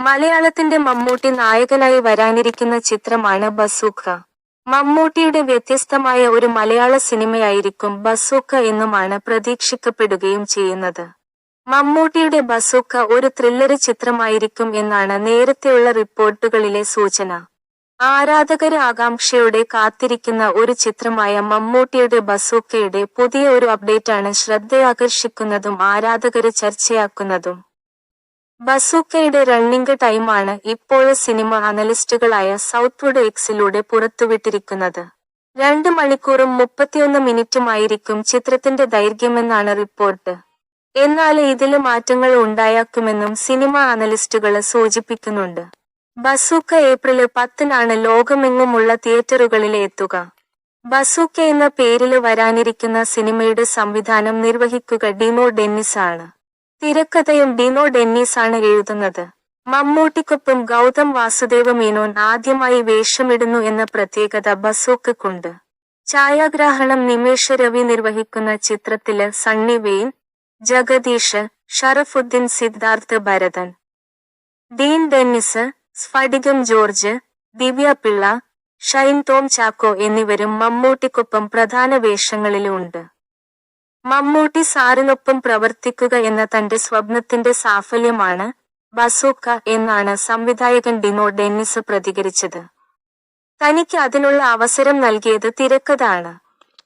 മലയാളത്തിന്റെ മമ്മൂട്ടി നായകനായി വരാനിരിക്കുന്ന ചിത്രമാണ് ബസൂക്ക. മമ്മൂട്ടിയുടെ വ്യത്യസ്തമായ ഒരു മലയാള സിനിമയായിരിക്കും ബസൂക്ക എന്നുമാണ് പ്രതീക്ഷിക്കപ്പെടുകയും ചെയ്യുന്നത്. മമ്മൂട്ടിയുടെ ബസൂക്ക ഒരു ത്രില്ലർ ചിത്രമായിരിക്കും എന്നാണ് നേരത്തെയുള്ള റിപ്പോർട്ടുകളിലെ സൂചന. ആരാധകര് ആകാംക്ഷയോടെ കാത്തിരിക്കുന്ന ഒരു ചിത്രമായ മമ്മൂട്ടിയുടെ ബസൂക്കയുടെ പുതിയ ഒരു അപ്ഡേറ്റാണ് ശ്രദ്ധയാകർഷിക്കുന്നതും ആരാധകര് ചർച്ചയാക്കുന്നതും. ബസൂക്കയുടെ റണ്ണിംഗ് ടൈമാണ് ഇപ്പോൾ സിനിമ അനലിസ്റ്റുകളായ സൗത്ത്വുഡ് എക്സിലൂടെ പുറത്തുവിട്ടിരിക്കുന്നത്. രണ്ട് മണിക്കൂറും മുപ്പത്തിയൊന്ന് മിനിറ്റുമായിരിക്കും ചിത്രത്തിന്റെ ദൈർഘ്യമെന്നാണ് റിപ്പോർട്ട്. എന്നാൽ ഇതിൽ മാറ്റങ്ങൾ ഉണ്ടായേക്കുമെന്നും സിനിമ അനലിസ്റ്റുകൾ സൂചിപ്പിക്കുന്നുണ്ട്. ബസൂക്ക ഏപ്രിൽ പത്തിനാണ് ലോകമെങ്ങുമുള്ള തിയേറ്ററുകളിൽ എത്തുക ബസൂക്ക എന്ന പേരിൽ വരാനിരിക്കുന്ന സിനിമയുടെ സംവിധാനം നിർവഹിക്കുക ഡിനോ ഡെന്നിസ് ആണ് തിരക്കഥയും ഡിനോ ഡെന്നീസ് ആണ് എഴുതുന്നത്. മമ്മൂട്ടിക്കൊപ്പം ഗൗതം വാസുദേവ മേനോൻ ആദ്യമായി വേഷമിടുന്നു എന്ന പ്രത്യേകത ബസൂക്കക്കുണ്ട്. ഛായാഗ്രാഹണം നിമേഷ് രവി നിർവഹിക്കുന്ന ചിത്രത്തിൽ സണ്ണി വെയിൻ ജഗദീഷ് ഷറഫുദ്ദീൻ സിദ്ധാർത്ഥ് ഭരതൻ. ഡീൻ ഡെന്നിസ് സ്ഫടികം ജോർജ് ദിവ്യ പിള്ള ഷൈൻ ടോം ചാക്കോ എന്നിവരും മമ്മൂട്ടിക്കൊപ്പം പ്രധാന വേഷങ്ങളിലുണ്ട് മമ്മൂട്ടി സാറിനൊപ്പം പ്രവർത്തിക്കുക എന്ന തന്റെ സ്വപ്നത്തിന്റെ സാഫല്യമാണ് ബസൂക്ക എന്നാണ് സംവിധായകൻ ഡിനോ ഡെന്നിസ് പ്രതികരിച്ചത്. തനിക്ക് അതിനുള്ള അവസരം നൽകിയത് തിരക്കഥാണ്.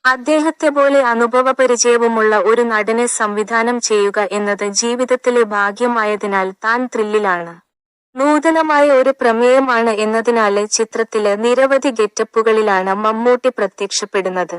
അദ്ദേഹത്തെ പോലെ അനുഭവ പരിചയവുമുള്ള ഒരു നടനെ സംവിധാനം ചെയ്യുക എന്നത് ജീവിതത്തിലെ ഭാഗ്യമായതിനാൽ താൻ ത്രില്ലിലാണ്. നൂതനമായ ഒരു പ്രമേയമാണ് എന്നതിനാല് ചിത്രത്തിലെ നിരവധി ഗെറ്റപ്പുകളിലാണ് മമ്മൂട്ടി പ്രത്യക്ഷപ്പെടുന്നത്.